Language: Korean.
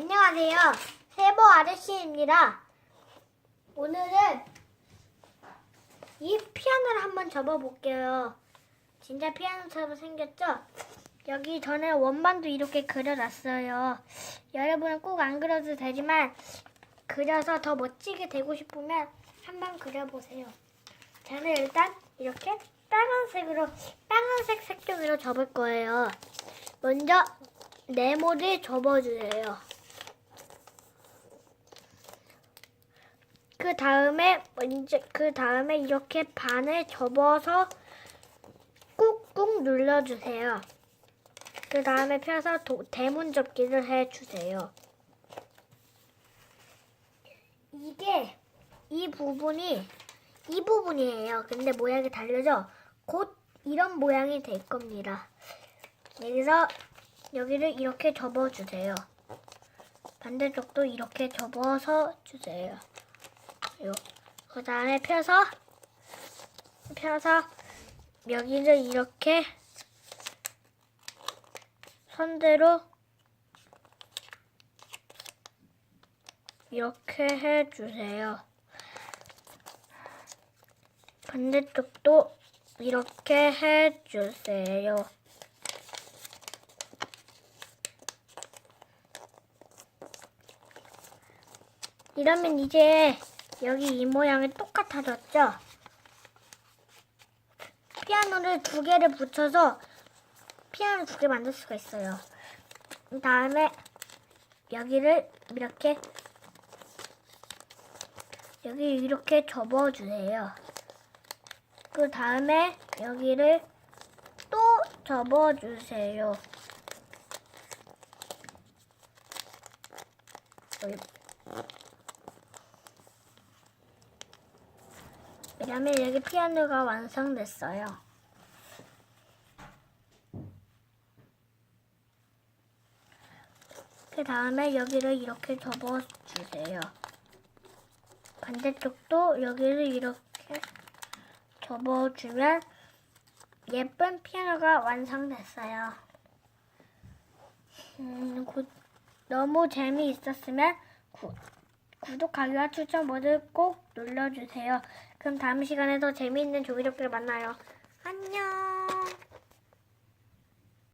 안녕하세요. 세보 아저씨입니다. 오늘은 이 피아노를 한번 접어볼게요. 진짜 피아노처럼 생겼죠? 여기 전에 원반도 이렇게 그려놨어요. 여러분은 꼭 안 그려도 되지만 그려서 더 멋지게 되고 싶으면 한번 그려보세요. 저는 일단 이렇게 빨간색으로 빨간색 색종이로 접을 거예요. 먼저 네모를 접어주세요. 그 다음에 먼저 그 다음에 이렇게 반을 접어서 꾹꾹 눌러주세요. 그 다음에 펴서 도- 대문 접기를 해주세요. 이게 이 부분이 이 부분이에요. 근데 모양이 다르죠? 곧 이런 모양이 될 겁니다. 여기서 여기를 이렇게 접어주세요. 반대쪽도 이렇게 접어서 주세요. 요. 그 다음에 펴서 펴서 여기를 이렇게 선대로 이렇게 해주세요. 반대쪽도 이렇게 해주세요. 이러면 이제 여기 이 모양이 똑같아졌죠? 피아노를 두 개를 붙여서 피아노 두 개 만들 수가 있어요. 그 다음에 여기를 이렇게 여기 이렇게 접어주세요. 그 다음에 여기를 또 접어주세요. 이러면 여기 피아노가 완성됐어요. 그 다음에 여기를 이렇게 접어주세요. 반대쪽도 여기를 이렇게 접어주면 예쁜 피아노가 완성됐어요. 음, 구- 너무 재미있었으면 구, 구독하기와 추천 모두 꼭 눌러주세요. 그럼 다음 시간에 더 재미있는 조이력들 만나요. 안녕.